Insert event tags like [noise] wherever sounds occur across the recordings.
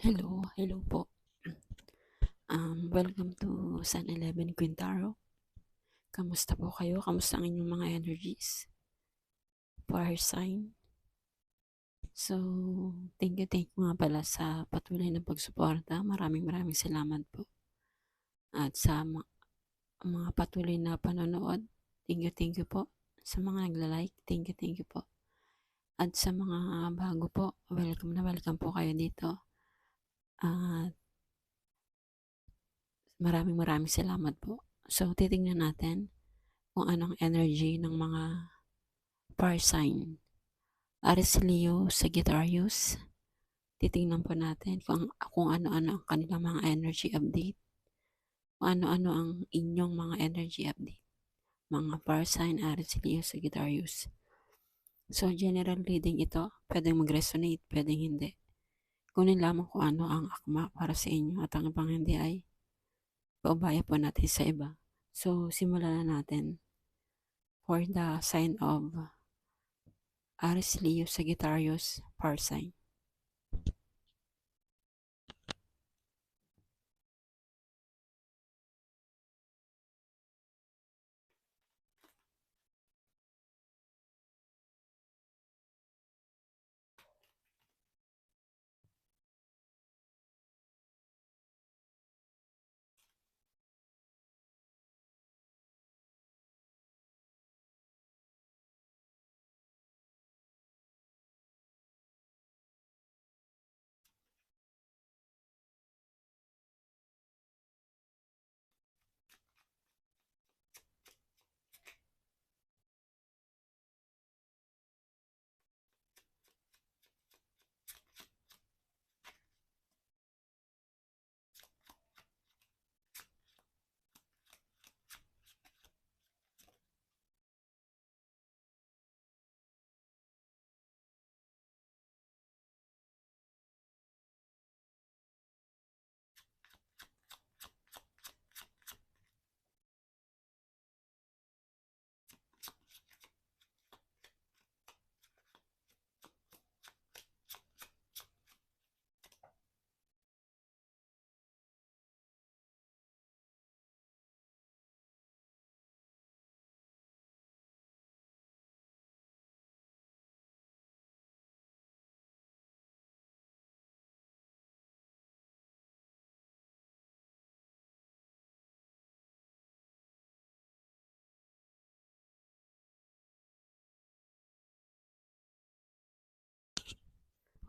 Hello, hello po. Um, welcome to Sun 11 Quintaro. Kamusta po kayo? Kamusta ang inyong mga energies? Fire sign. So, thank you, thank you nga pala sa patuloy na pagsuporta. Maraming maraming salamat po. At sa ma- mga patuloy na panonood, thank you, thank you po. Sa mga nagla-like, thank you, thank you po. At sa mga bago po, welcome na welcome po kayo dito. At maraming maraming salamat po. So, titingnan natin kung anong energy ng mga fire sign. Aries Leo, Sagittarius. Titingnan po natin kung, kung ano-ano ang kanilang mga energy update. Kung ano-ano ang inyong mga energy update. Mga fire sign, Aries Leo, Sagittarius. So, general reading ito. Pwedeng mag-resonate, pwedeng hindi. Kunin lamang kung ano ang akma para sa inyo at ang ibang hindi ay paubaya po natin sa iba. So, simulan na natin for the sign of Aries Leo Sagittarius fire sign.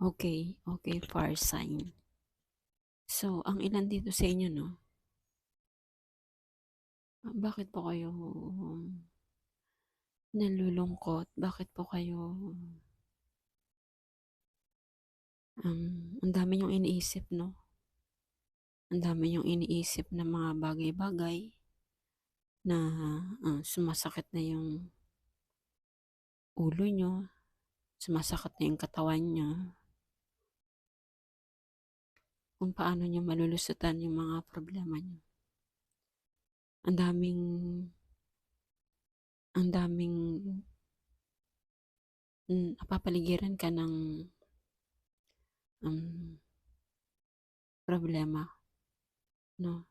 Okay, okay, fire sign. So, ang ilan dito sa inyo, no? Ah, Bakit po kayo um, nalulungkot? Bakit po kayo um, ang dami yung iniisip, no? Ang dami yung iniisip na mga bagay-bagay na ah, sumasakit na yung ulo nyo, sumasakit na yung katawan nyo. Kung paano nyo malulusutan yung mga problema nyo. Ang daming ang daming napapaligiran ka ng um, problema. No?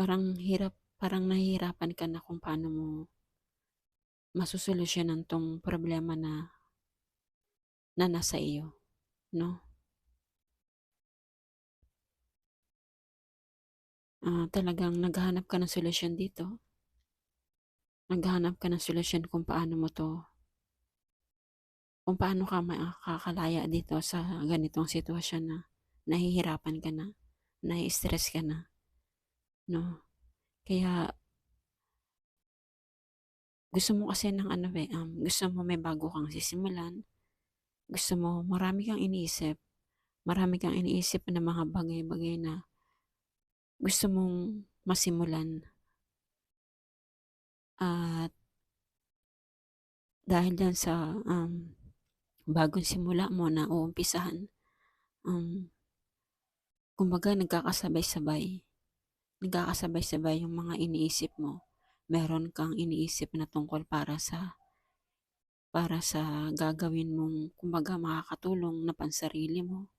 Parang hirap, parang nahihirapan ka na kung paano mo masusolusyonan tong problema na na nasa iyo. No? Ah, talagang naghahanap ka ng solusyon dito. Naghahanap ka ng solusyon kung paano mo to kung paano ka makakalaya dito sa ganitong sitwasyon na nahihirapan ka na, nai-stress ka na. No? Kaya gusto mo kasi ng ano eh, um, gusto mo may bago kang sisimulan. Gusto mo marami kang iniisip. Marami kang iniisip na mga bagay-bagay na gusto mong masimulan. At dahil dyan sa um, bagong simula mo na uumpisahan, um, kumbaga nagkakasabay-sabay. Nagkakasabay-sabay yung mga iniisip mo. Meron kang iniisip na tungkol para sa para sa gagawin mong kumbaga makakatulong na pansarili mo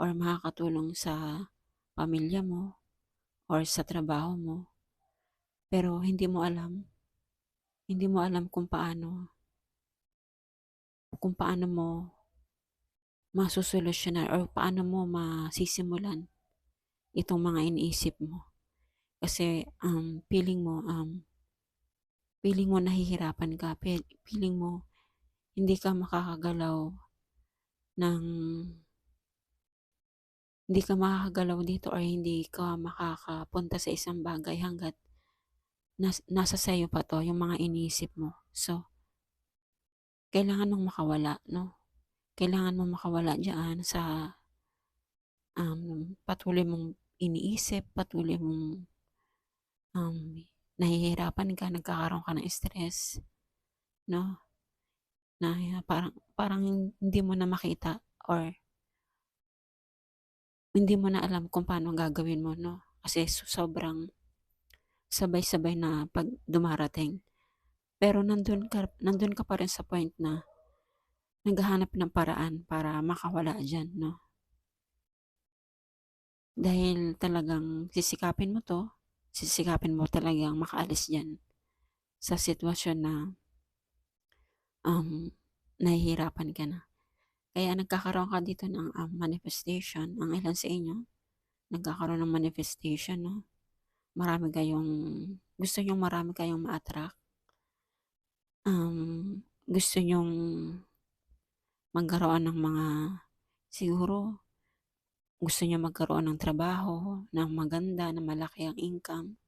or makakatulong sa pamilya mo or sa trabaho mo. Pero hindi mo alam hindi mo alam kung paano kung paano mo masosolusyonan or paano mo masisimulan itong mga iniisip mo. Kasi um, feeling mo um, feeling mo nahihirapan ka, Fe- feeling mo hindi ka makakagalaw ng hindi ka makakagalaw dito or hindi ka makakapunta sa isang bagay hanggat nas, nasa sayo pa to yung mga iniisip mo. So, kailangan mong makawala, no? Kailangan mong makawala diyan sa um, patuloy mong iniisip, patuloy mong um, nahihirapan ka, nagkakaroon ka ng stress, no? Na parang, parang hindi mo na makita or hindi mo na alam kung paano gagawin mo, no? Kasi sobrang sabay-sabay na pag dumarating. Pero nandun ka, nandun ka pa rin sa point na naghahanap ng paraan para makawala dyan, no? Dahil talagang sisikapin mo to, sisikapin mo talagang makaalis dyan sa sitwasyon na um, nahihirapan ka na. Kaya nagkakaroon ka dito ng um, manifestation. Ang ilan sa inyo, nagkakaroon ng manifestation, no? Marami kayong, gusto nyong marami kayong ma-attract. Um, gusto nyong magkaroon ng mga, siguro, gusto nyo magkaroon ng trabaho, ng maganda, na malaki ang income.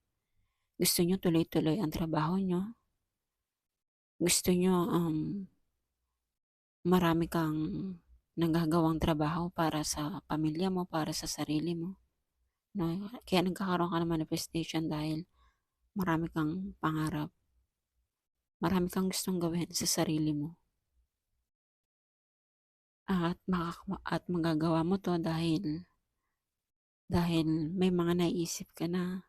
Gusto nyo tuloy-tuloy ang trabaho nyo. Gusto nyo um, marami kang nagagawang trabaho para sa pamilya mo, para sa sarili mo. No? Kaya nagkakaroon ka ng manifestation dahil marami kang pangarap. Marami kang gustong gawin sa sarili mo. At, makak- at magagawa mo to dahil dahil may mga naiisip ka na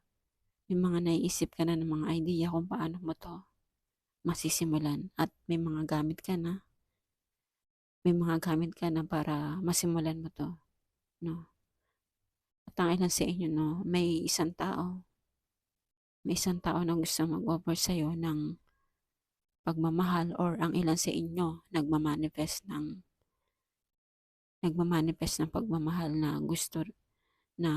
may mga naiisip ka na ng mga idea kung paano mo to masisimulan at may mga gamit ka na may mga gamit ka na para masimulan mo to no? At ang ilan sa inyo no may isang tao may isang tao na gusto mag-offer sa'yo ng pagmamahal or ang ilan sa inyo nagmamanifest ng nagmamanifest ng pagmamahal na gusto na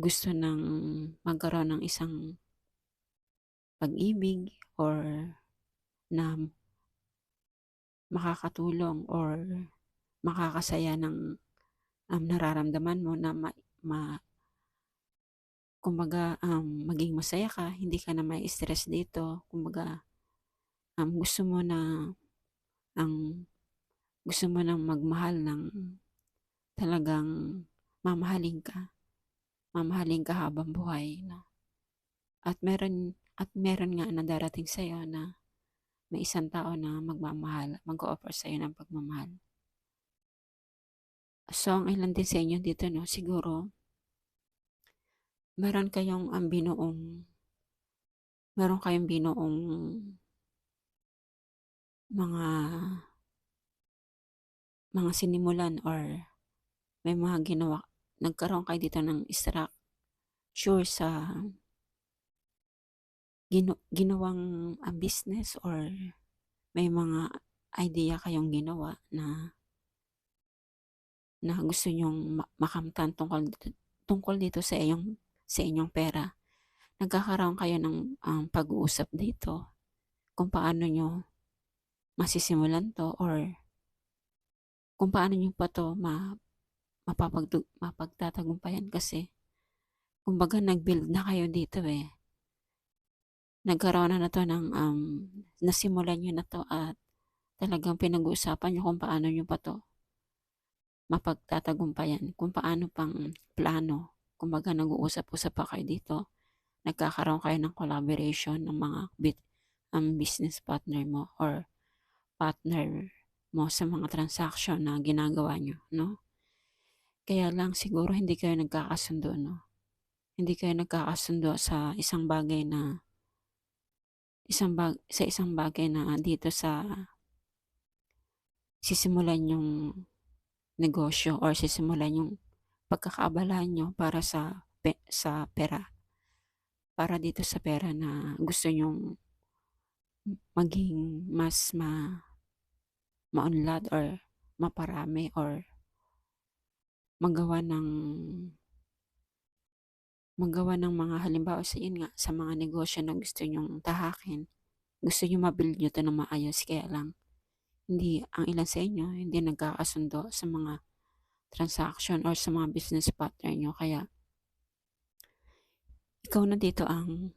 gusto ng magkaroon ng isang pag-ibig or na makakatulong or makakasaya ng um, nararamdaman mo na ma, ma kumbaga um, maging masaya ka, hindi ka na may stress dito, kumbaga um, gusto mo na ang gusto mo nang magmahal ng talagang mamahalin ka. Mamahalin ka habang buhay. No? At meron, at meron nga na darating sa'yo na may isang tao na magmamahal, mag-offer sa'yo ng pagmamahal. So, ang ilan din sa inyo dito, no, siguro, meron kayong ang binuong, meron kayong binuong mga mga sinimulan or may mga ginawa, nagkaroon kayo dito ng structure sa gino, ginawang uh, business or may mga idea kayong ginawa na na gusto nyong makamtan tungkol tungkol dito sa iyong sa inyong pera. Nagkakaroon kayo ng um, pag-uusap dito kung paano nyo masisimulan to or kung paano nyo pa to ma, mapapagdug, mapagtatagumpayan kasi kumbaga nag-build na kayo dito eh. Nagkaroon na na to ng um, nasimulan nyo na to at talagang pinag-uusapan nyo kung paano nyo pa to mapagtatagumpayan, kung paano pang plano. Kumbaga nag-uusap-usap pa kayo dito. Nagkakaroon kayo ng collaboration ng mga bit, um, business partner mo or partner mo sa mga transaction na ginagawa nyo, no? Kaya lang siguro hindi kayo nagkakasundo, no? Hindi kayo nagkakasundo sa isang bagay na isang bag sa isang bagay na dito sa sisimulan yung negosyo or sisimulan yung pagkakaabalahan niyo para sa pe sa pera. Para dito sa pera na gusto niyong maging mas ma maunlad or maparami or magawa ng magawa ng mga halimbawa sa yun nga, sa mga negosyo na gusto niyong tahakin. Gusto niyo ma-build niyo 'to ng maayos kaya lang hindi ang ilan sa inyo hindi nagkakasundo sa mga transaction or sa mga business partner niyo kaya ikaw na dito ang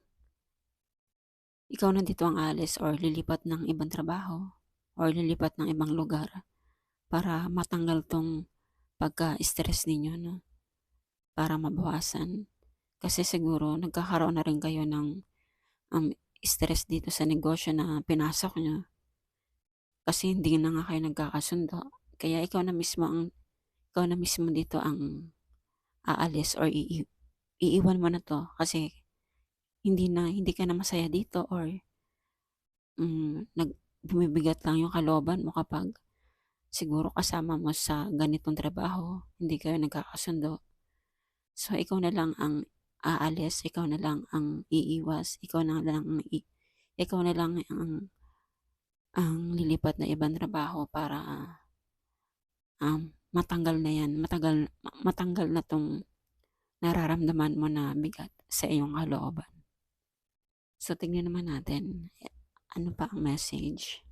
ikaw na dito ang aalis or lilipat ng ibang trabaho or lilipat ng ibang lugar para matanggal 'tong pagka-stress ninyo 'no, para mabawasan. Kasi siguro nagkakaroon na rin kayo ng, um, stress dito sa negosyo na pinasok niyo. Kasi hindi na nga kayo nagkakasundo kaya ikaw na mismo ang ikaw na mismo dito ang aalis or ii iiwan mo na 'to kasi hindi na hindi ka na masaya dito or hmm, nag bumibigat lang yung kalooban mo kapag siguro kasama mo sa ganitong trabaho hindi kayo nagkakasundo. So, ikaw na lang ang aalis, ikaw na lang ang iiwas, ikaw na lang ang i ikaw na lang ang ang lilipat na ibang trabaho para, um, matanggal na 'yan, matagal matanggal na 'tong nararamdaman mo na bigat sa iyong kalooban. So, tignan naman natin, ano pa ang message.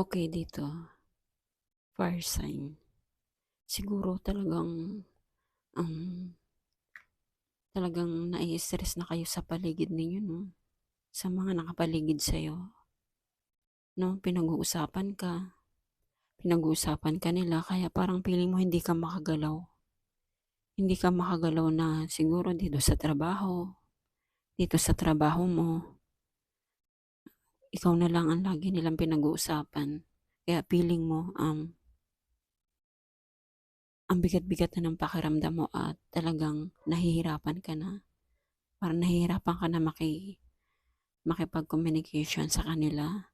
Okey dito, fire sign. Siguro talagang, um, talagang nai-stress na kayo sa paligid ninyo 'no, sa mga nakapaligid sa'yo. 'No, pinag-uusapan ka, pinag-uusapan ka nila kaya parang feeling mo hindi ka makagalaw. Hindi ka makagalaw na siguro dito sa trabaho, dito sa trabaho mo. Ikaw na lang ang lagi nilang pinag-uusapan kaya feeling mo, um ang bigat-bigat na ng pakiramdam mo at talagang nahihirapan ka na. Parang nahihirapan ka na maki makipag-communication sa kanila.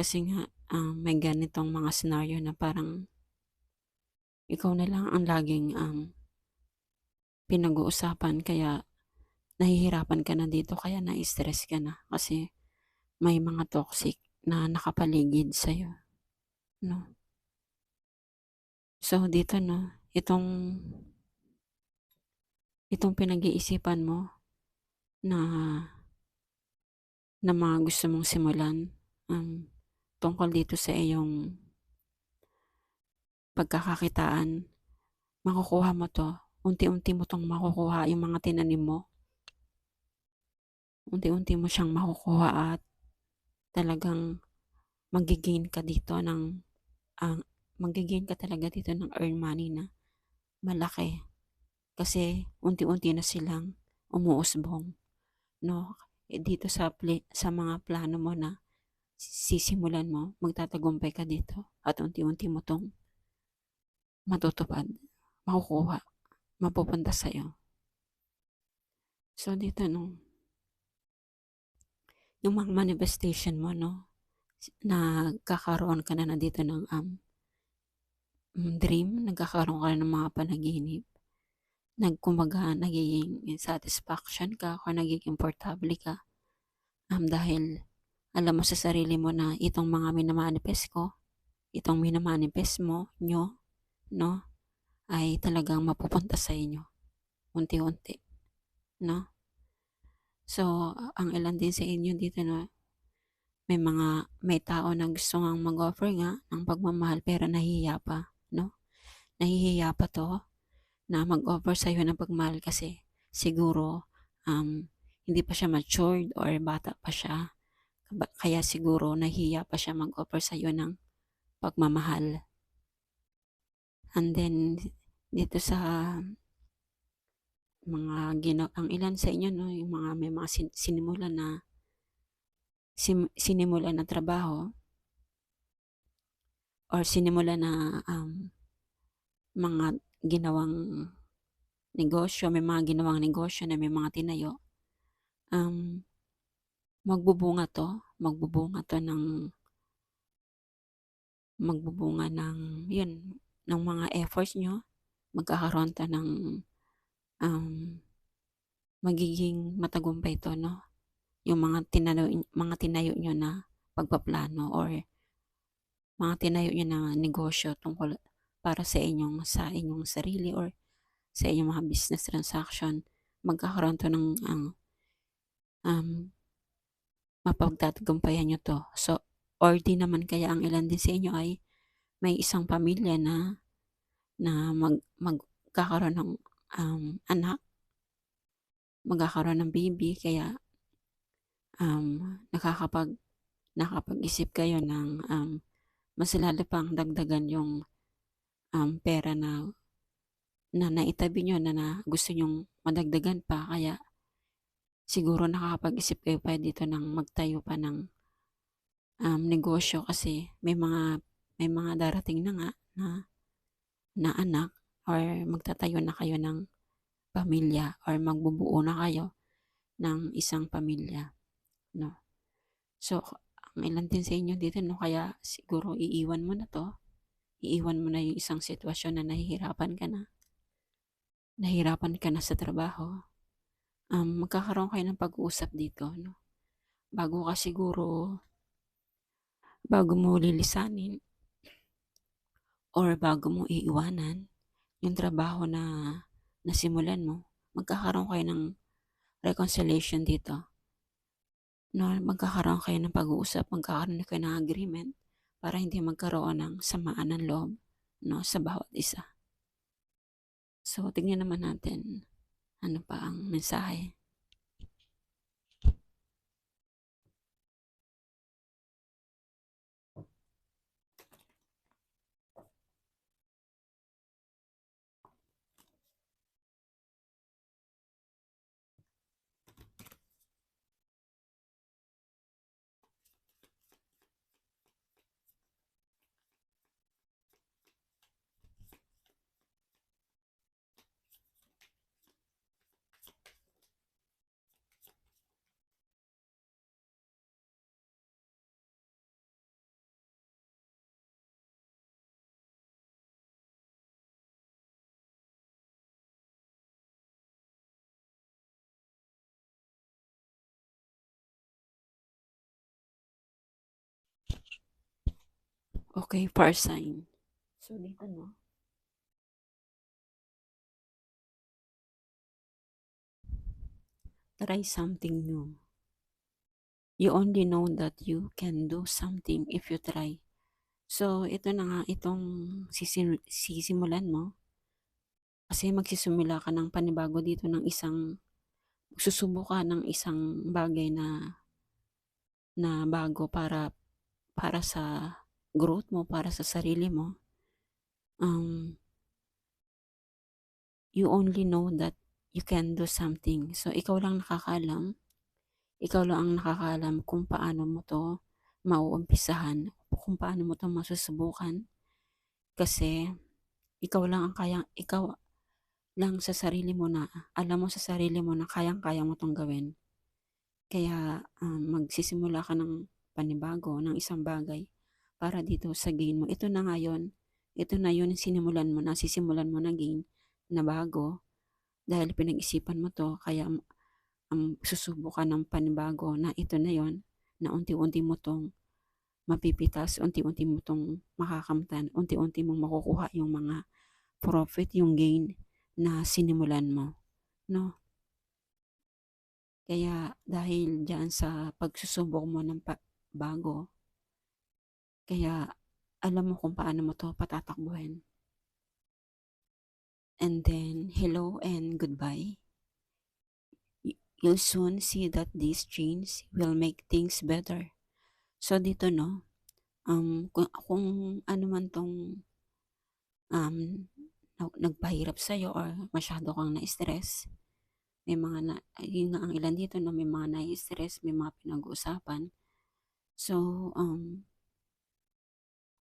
Kasi nga, um, may ganitong mga senaryo na parang ikaw na lang ang laging, um, pinag-uusapan kaya nahihirapan ka na dito kaya na-stress ka na kasi may mga toxic na nakapaligid sa'yo, 'no. So, dito 'no, itong itong pinag-iisipan mo na na mga gusto mong simulan, um, tungkol dito sa iyong pagkakakitaan, makukuha mo 'to, unti-unti mo 'tong makukuha yung mga tinanim mo. Unti-unti mo siyang makukuha at talagang magge-gain ka dito ng, ang magge-gain ka talaga dito ng earn money na malaki. Kasi unti-unti na silang umuusbong, 'no. Eh, dito sa pli sa mga plano mo na sisimulan mo, magtatagumpay ka dito at unti-unti mo 'tong matutupad, makukuha, mapupunta sa'yo. So, dito 'no yung mga manifestation mo, no? Nagkakaroon ka na na dito ng um, dream, nagkakaroon ka ng mga panaginip, nagkumaga, nagiging satisfaction ka, o nagiging portable ka. Um, dahil alam mo sa sarili mo na itong mga minamanifest ko, itong minamanifest mo, nyo, no, ay talagang mapupunta sa inyo. Unti-unti. No? So, ang ilan din sa inyo dito na may mga, may tao na gusto nga mag-offer nga ng pagmamahal pero nahihiya pa, no? Nahihiya pa to na mag-offer sa'yo ng pagmahal kasi siguro um, hindi pa siya matured or bata pa siya. Kaya siguro nahihiya pa siya mag-offer sa'yo ng pagmamahal. And then, dito sa mga gina ang ilan sa inyo no yung mga may mga sin sinimulan na sim sinimulan na trabaho or sinimulan na um, mga ginawang negosyo, may mga ginawang negosyo na may mga tinayo, um, magbubunga to, magbubunga to ng magbubunga ng yun, ng mga efforts nyo, magkakaroon to ng um, magiging matagumpay to, no? Yung mga tinayo, mga tinayo nyo na pagpaplano or mga tinayo nyo na negosyo tungkol para sa inyong sa inyong sarili or sa inyong mga business transaction magkakaroon to ng ang um, mapagtatagumpayan nyo to. So, or di naman kaya ang ilan din sa inyo ay may isang pamilya na na mag, magkakaroon ng um, anak, magkakaroon ng baby, kaya um, nakakapag nakapag-isip kayo ng um, mas lalo pang dagdagan yung um, pera na na naitabi nyo na, na gusto nyong madagdagan pa. Kaya siguro nakakapag-isip kayo pa dito ng magtayo pa ng um, negosyo kasi may mga may mga darating na nga na na anak or magtatayo na kayo ng pamilya or magbubuo na kayo ng isang pamilya, no? So, ang ilan din sa inyo dito, no, kaya siguro iiwan mo na to, iiwan mo na yung isang sitwasyon na nahihirapan ka na, nahihirapan ka na sa trabaho, um, magkakaroon kayo ng pag-uusap dito, no? Bago ka siguro, bago mo lilisanin, or bago mo iiwanan, yung trabaho na nasimulan mo, magkakaroon kayo ng reconciliation dito. No, magkakaroon kayo ng pag-uusap, magkakaroon kayo ng agreement para hindi magkaroon ng samaan ng loob no, sa bawat isa. So, tingnan naman natin ano pa ang mensahe. Okay, far sign. So, dito no. Try something new. You only know that you can do something if you try. So, ito na nga, itong sisim sisimulan mo. Kasi magsisimula ka ng panibago dito ng isang, susubukan ng isang bagay na, na bago para, para sa growth mo, para sa sarili mo. Um, you only know that you can do something. So, ikaw lang nakakaalam. Ikaw lang ang nakakaalam kung paano mo to mauumpisahan, kung paano mo to masusubukan. Kasi, ikaw lang ang kayang, ikaw lang sa sarili mo na, alam mo sa sarili mo na kayang-kaya mo tong gawin. Kaya, um, magsisimula ka ng panibago ng isang bagay para dito sa gain mo. Ito na nga yun. Ito na yun sinimulan mo na, sisimulan mo na gain na bago dahil pinag-isipan mo to kaya susubo ka ng panibago na ito na yon na unti-unti mo tong mapipitas, unti-unti mo tong makakamtan, unti-unti mong makukuha yung mga profit, yung gain na sinimulan mo. No? Kaya dahil diyan sa pagsusubok mo ng bago, kaya alam mo kung paano mo to patatakbuhin. And then, hello and goodbye. You'll soon see that this change will make things better. So dito no, um, kung, kung ano man tong um, nagpahirap sa'yo or masyado kang na-stress, may mga na, yun nga ang ilan dito na may mga na-stress, may mga pinag-uusapan. So, um,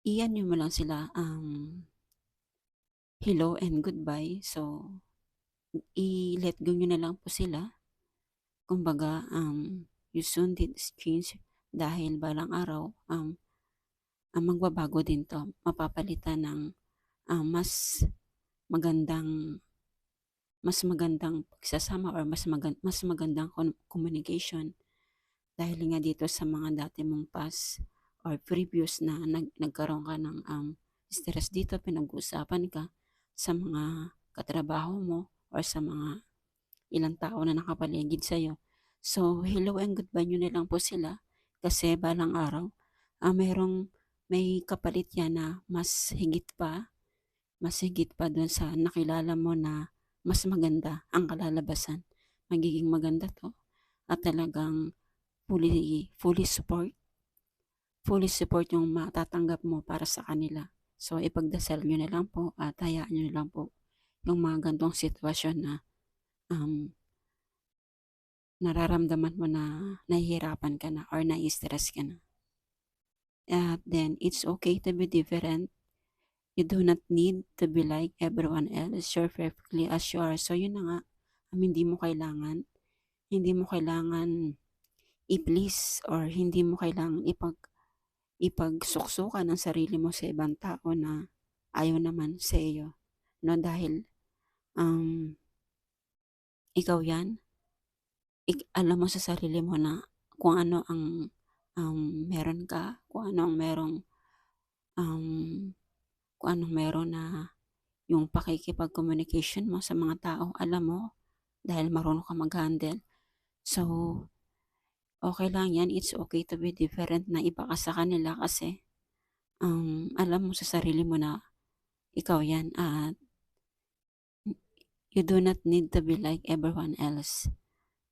iyan nyo mo lang sila, um, hello and goodbye. So, i-let go nyo na lang po sila. Kumbaga, um, you soon did change dahil balang araw, um, um, magbabago din to. Mapapalitan ng um, mas magandang mas magandang pagsasama or mas, magand mas magandang communication dahil nga dito sa mga dati mong past or previous na nag nagkaroon ka ng um, stress dito, pinag-uusapan ka sa mga katrabaho mo or sa mga ilang tao na nakapaligid sa'yo. So, hello and goodbye nyo na lang po sila kasi balang araw, uh, merong may kapalit yan na mas higit pa, mas higit pa dun sa nakilala mo na mas maganda ang kalalabasan. Magiging maganda to. At talagang fully, fully support. Fully support yung matatanggap mo para sa kanila. So, ipagdasal nyo na lang po at hayaan nyo na lang po yung mga gantong sitwasyon na um, nararamdaman mo na nahihirapan ka na or na-stress ka na. At then, it's okay to be different You do not need to be like everyone else. You're perfectly as you are. So, yun na nga. Um, hindi mo kailangan, hindi mo kailangan i-please or hindi mo kailangan ipag ipagsuksukan ng sarili mo sa ibang tao na ayaw naman sa iyo. No, dahil um, ikaw yan, ik alam mo sa sarili mo na kung ano ang um, meron ka, kung ano ang merong um, kung anong meron na yung pakikipag-communication mo sa mga tao, alam mo, dahil marunong ka mag-handle. So, okay lang yan. It's okay to be different na iba ka sa kanila kasi um, alam mo sa sarili mo na ikaw yan at you do not need to be like everyone else.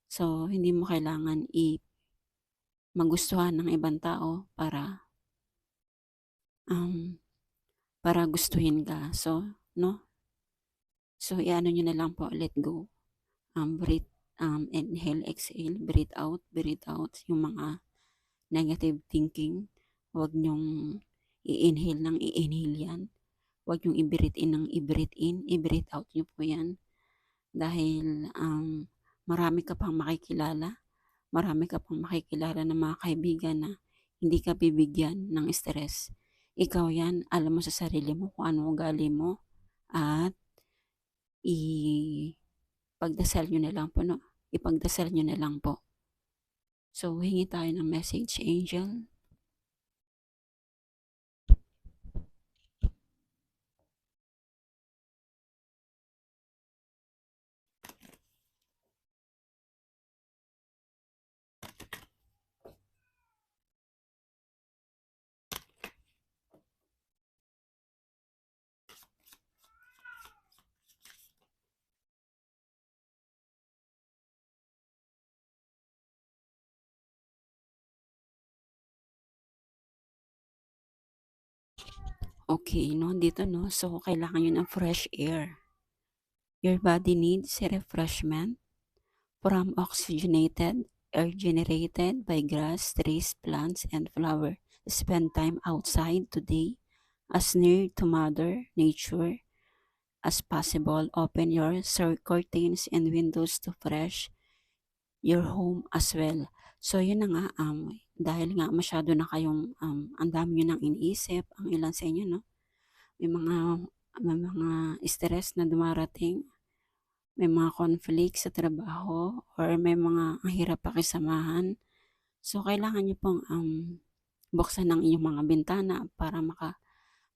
So, hindi mo kailangan i magustuhan ng ibang tao para um, para gustuhin ka. So, no? So, iano nyo na lang po, let go. Um, breathe, um, inhale, exhale, breathe out, breathe out yung mga negative thinking. Huwag nyong i-inhale ng i-inhale yan. Huwag yung i-breathe in ng i-breathe in, i-breathe out nyo po yan. Dahil um, marami ka pang makikilala, marami ka pang makikilala ng mga kaibigan na hindi ka bibigyan ng stress ikaw yan, alam mo sa sarili mo kung ano ugali mo at ipagdasal nyo na lang po, no? Ipagdasal nyo na lang po. So, hingi tayo ng message, angel. Okay, no? Dito, no? So, kailangan yun ng fresh air. Your body needs refreshment from oxygenated air generated by grass, trees, plants, and flower. Spend time outside today as near to Mother Nature as possible. Open your curtains and windows to fresh your home as well. So yun na nga, um, dahil nga masyado na kayong, um, ang dami niyo ng iniisip, ang ilan sa inyo 'no, may mga may mga stress na dumarating, may mga conflict sa trabaho or may mga ang hirap pakisamahan. So kailangan niyo pong, um, buksan ang inyong mga bintana para maka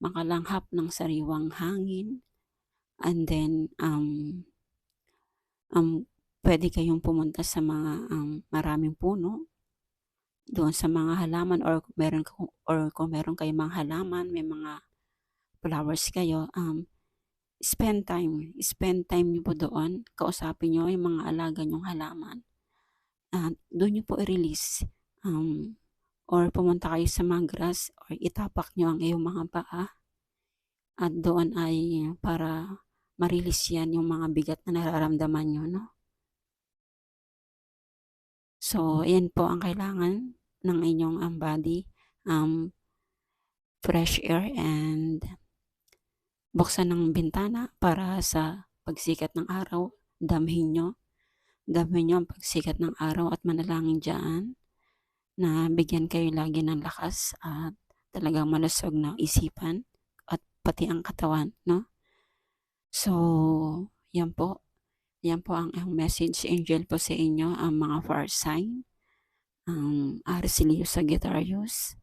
makalanghap ng sariwang hangin and then, um um, puwede kayong pumunta sa mga, um, maraming puno, doon sa mga halaman or meron or kung meron kayong mga halaman, may mga flowers kayo, um, spend time, spend time niyo po doon, kausapin niyo yung mga alaga niyong halaman. At dun niyo po i-release, um, or pumunta kayo sa mga grass or itapak niyo ang iyong mga paa. At doon ay para ma-release yan yung mga bigat na nararamdaman niyo 'no. So ayan po ang kailangan ng inyong, um, body, um, fresh air and buksan ang bintana para sa pagsikat ng araw, damhin niyo. Damhin niyo ang pagsikat ng araw at manalangin diyan na bigyan kayo lagi ng lakas at talagang malusog na isipan at pati ang katawan 'no. So yan po, yan po ang ang message angel po sa inyo, ang mga fire sign, ang Aries Leo Sagittarius.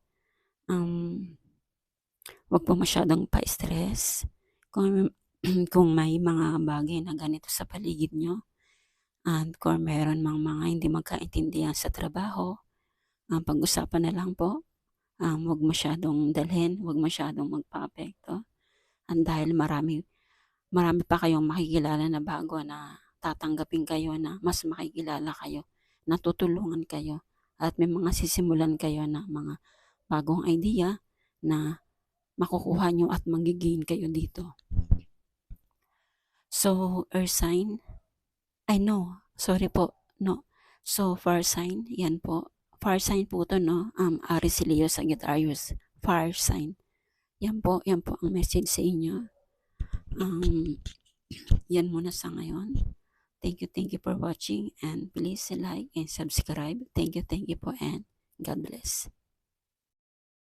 Um, wag po masyadong pa-stress kung [clears throat] kung may mga bagay na ganito sa paligid niyo at kung meron mang mga hindi magkaintindihan sa trabaho, um, pag-usapan na lang po, um, wag masyadong dalhin, wag masyadong magpaapekto. At dahil marami marami pa kayong makikilala na bago na tatanggapin kayo na mas makikilala kayo, natutulungan kayo at may mga sisimulan kayo na mga bagong idea na makukuha niyo at magge-gain kayo dito. So, earth sign, ay no, sorry po, no. So, fire sign, yan po. Fire sign po 'to 'no, um, Aries, Leo, Sagittarius, fire sign. Yan po, yan po ang message sa inyo. Um, yan muna sa ngayon. Thank you, thank you for watching and please like and subscribe. Thank you, thank you po and God bless.